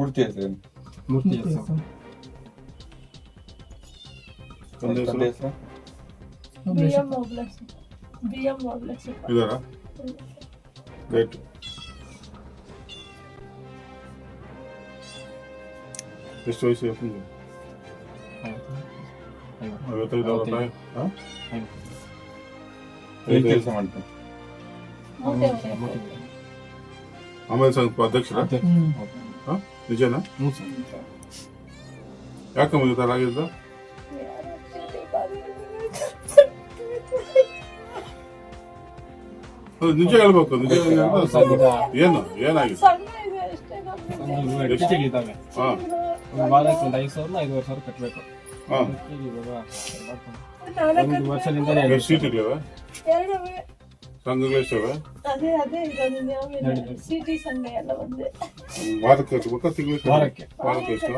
ಪೂರ್ತಿ ಹೆಸರು ಮೂರ್ತಿ ಹೆಸರು ತಂದೆ ತಂದೆ ಹೆಸರು ಹೆಸರು ಬಿಎಂ ಮೊಬ್ಲೆಸ್ ಬಿಎಂ ಮೊಬ್ಲೆಸ್ ಇದಾರಾ ರೈಟ್ ಎಷ್ಟು ವಯಸ್ಸು ಅಪ್ಪನಿಗೆ ಐವತ್ತೈದು ಅರವತ್ತ ಹಾಂ ಏನ್ ಕೆಲಸ ಮಾಡ್ತಾರೆ ಮೂಟೆ ಹೊಡೆಯೋದು. ಆಮೇಲೆ ಸ್ವಲ್ಪ ಅಧ್ಯಕ್ಷರ ಹಾಂ ನಿಜನಾ? ಹ್ಞೂ ಸರ್ ಈ ಥರ ಆಗಿದ್ದು? ನಿಜ ಹೇಳ್ಬೇಕು ನಿಜ ಏನು ಏನಾಗಿದೆ? ಹಾಂ. ಒಂದು ವಾರಕ್ಕೆ ಒಂದು ಐದು ಸಾವಿರ ಐದುವರೆ ಸಾವಿರ ಕಟ್ಟಬೇಕು ಹಾಂ. ನಾಲ್ಕು ಒಂದು ವರ್ಷದಿಂದ ಎಷ್ಟು ಸೀಟ್ಗಳಿವೆ ಎರಡವೇ. ಸಂಘಗಳು ಎಷ್ಟಿವೆ ಅದೇ ಅದೇ ಇದೊಂದು ಯಾವ ಸಿಟಿ ಸಂಘ ಎಲ್ಲ ಒಂದೇ. ವಾರಕ್ಕೆ ಕಟ್ಟಬೇಕಾ ತಿಂಗಳಿಗೆ ವಾರಕ್ಕೆ. ವಾರಕ್ಕೆ ಎಷ್ಟು?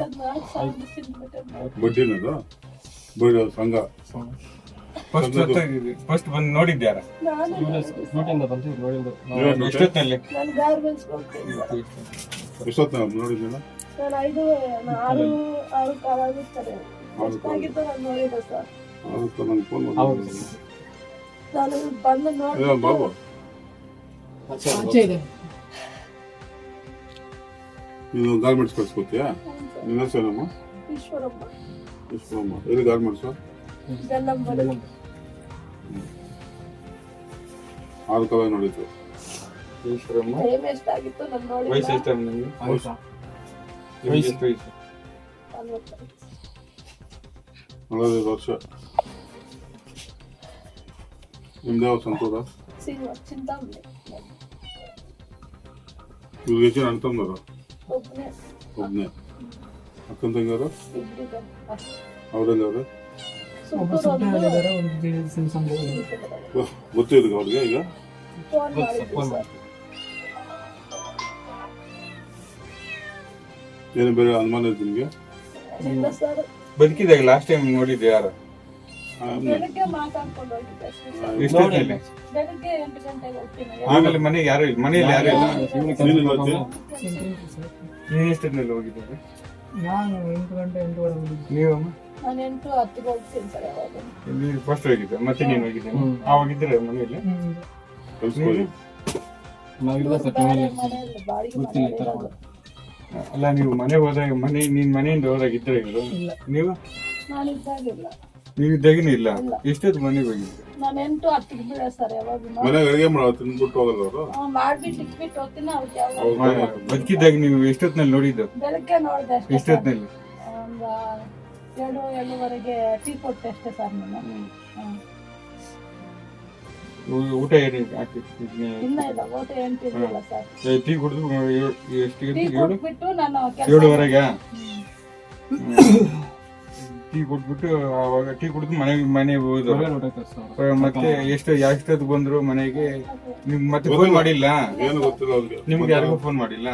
ಬಡ್ಡಿನದು? ಬಡ್ಡಿ ಸಂಘ? ಫಸ್ಟ್ ಫಸ್ಟ್ ಬಂದು ನೋಡಿದ್ಯಾರ? ನಾನು ನೋಟಿಂದ ಬಂತು ನೋಡಿದ್ದು. ಎಷ್ಟೊತ್ತಲ್ಲಿ? ನಾನು ಗಾರ್ಮೆಂಟ್ಸ್ ಹೋಗ್ತೀನಿ ಎಷ್ಟೊತ್ತು ನೋಡಿದ್ದೀನ ನಾನು ಐದು ನಾನು ಆರು ಆರು ಕಾಲ ಆಗಿರ್ತಾರೆ ಎಷ್ಟಾಗಿತ್ತು ನಾನು ಸರ್. ನಂಗೆ ಫೋನ್ ಹೌದು. ಮಾಡಿ ನಾನು ಬಂದು ನೋಡಿ ಬಾಬು. ನೀನು ಗಾರ್ಮೆಂಟ್ಸ್ ಕಳ್ಸ್ಕೊತೀಯಾ ನಿನ್ನ ಈಶ್ವರಪ್ಪ. ಈಶ್ವರಮ್ಮ. ವಿಶ್ವಮ್ಮ ಎಲ್ಲಿ ಗಾರ್ಮೆಂಟ್ಸ್ ಆರು ಕಲ ನೋಡಿದ್ರು ಈಶ್ವರಮ್ಮ. ವಯಸ್ಸು ಎಷ್ಟು ನಿಮ್ಗೆ ನಿಮ್ಗೆ ಎಷ್ಟು ವಯಸ್ಸು. ನಲವತ್ತೈದು ವರ್ಷ. ನಿಮ್ದು ಯಾವ ಸಂತೋದ ಸಿಗುವ ಚಿಂತಾಮಣಿ ಇವ್ರಿಗೆ ಹೆಚ್ಚಿನ ಅಣ್ಣ ತಮ್ಮರು ಒಬ್ಬನೇ ಒಬ್ಬನೇ ಅಕ್ಕನ ತಂಗಿಯವರು ಇಬ್ಬರಿದ್ದಾರೆ ಅಷ್ಟೇ. ಅವ್ರೆಲ್ಲವರು ಸುತ್ತೂರು ಒಂದು ಗೊತ್ತಿದ್ರು ಅವ್ರಿಗೆ ಈಗ ಫೋನ್ ಮಾಡಿದ್ವಿ ಫೋನ್ ಸರ್ ಏನು ಬೇರೆ ಅನುಮಾನ ಇದೆ ನಿಮಗೆ ಇಲ್ಲ ಸರ್ ಬದುಕಿದಾಗ ಲಾಸ್ಟ್ ಟೈಮ್ ನೋಡಿದ್ದೆ ಯಾರು ಬೆಳಗ್ಗೆ ಮಾತಾಡ್ಕೊಂಡು ಹೋಗಿದ್ದೆ ಅಷ್ಟೇ ಸರ್ ಎಷ್ಟೊತ್ತಲ್ಲಿ ಬೆಳಗ್ಗೆ ಎಂಟು ಗಂಟೆಗೆ ಹೋಗ್ತೀನಿ. ಆಮೇಲೆ ಮನೆಗೆ ಯಾರು ಇಲ್ಲ ಮನೆಯಲ್ಲಿ ಯಾರು ಇಲ್ಲ? ನೀನು ಇವತ್ತು? ನೀನ್ ಎಷ್ಟೊತ್ತಿನಲ್ಲಿ ಹೋಗಿದ್ದೆ? ನಾನು ಎಂಟು ಗಂಟೆ ಎಂಟುವರೆ ಹೋಗಿದ್ದೆ ನೀವಮ್ಮ? ನಾನು ಎಂಟು ಹತ್ತಿಗೆ ಹೋಗ್ತೀನಿ ಸರ್ ಯಾವಾಗ. ನೀನು ಫಸ್ಟ್ ಹೋಗಿದ್ದೆ ಮತ್ತೆ ನೀನು ಹೋಗಿದ್ದೆ? ಆವಾಗಿದ್ರೆ ಮನೆಯಲ್ಲಿ? ನಾವಿಲ್ಲ ಸರ್ ಮನೆಯಲ್ಲಿ? ಬಾಡಿಗೆ ಗೊತ್ತಿಲ್ಲ ಈ ಅಲ್ಲ ನೀವು ಮನೆಗೆ ಹೋದಾಗ ಮನೆ ನಿನ್ ಮನೆಯಿಂದ ಹೋದಾಗ ಇದ್ರೆ ಇವರು ನೀವು? ನಾನು ಇದ್ದಾಗಿಲ್ಲ ನೀವು ಇದ್ದಾಗಿನೂ ಇಲ್ಲ. ಎಷ್ಟೊತ್ತು ಮನೆಗೆ ಹೋಗಿದ್ದೆ? ನಾನು ಎಂಟು ಸರ್ ಯಾವಾಗ ಮನೆಗೆ ಅಡುಗೆ ಮಾಡೋ ತಿಂದ್ಬಿಟ್ಟು ಹೋಗಲ್ಲ ಅವರು? ಮಾಡ್ಬಿಟ್ಟು ಇಟ್ಬಿಟ್ಟು ಹೋಗ್ತೀನಿ ಅವ್ರಿಗೆ ಯಾವಾಗ ಬದುಕಿದ್ದಾಗ ನೀವು ಎಷ್ಟೊತ್ತಿನಲ್ಲಿ ನೋಡಿದ್ದು? ಬೆಳಗ್ಗೆ ನೋಡಿದೆ ಅಷ್ಟೇ. ಎಷ್ಟೊತ್ತಿನಲ್ಲಿ? ಒಂದು ಎರಡು ಎರಡೂವರೆಗೆ ಟೀ ಕೊಟ್ಟೆ ಅಷ್ಟೇ ಸರ್ ನಾನು. ಹ್ಮ್. ಊ- ಊಟ ಏನು ಇಲ್ಲ ಇಲ್ಲ ಊಟ ಏನು ಸರ್. ಟೀ ಕುಡಿದು ಎಷ್ಟು ಟೀ ಏಳು? ಕೊಟ್ಬಿಟ್ಟು ನಾನು ಕೆಲಸ ಏಳುವರೆಗೆ? ಟೀ ಕೊಟ್ಬಿಟ್ಟು ಅವಾಗ ಟೀ ಕುಡಿದು ಮನೆ ಮನೆಗೆ ಹೋದ್ರು ಹೊರಗಡೆ ಮತ್ತೆ ಎಷ್ಟು ಎಷ್ಟೊತ್ತು ಬಂದ್ರು ಮನೆಗೆ ನಿಮ್ಗೆ ಮತ್ತೆ ಫೋನ್ ಮಾಡಿಲ್ಲ? ಏನು ಗೊತ್ತಿಲ್ಲ ಅವ್ರಿಗೆ. ನಿಮ್ಗೆ ಯಾರಿಗೂ ಫೋನ್ ಮಾಡಿಲ್ಲ?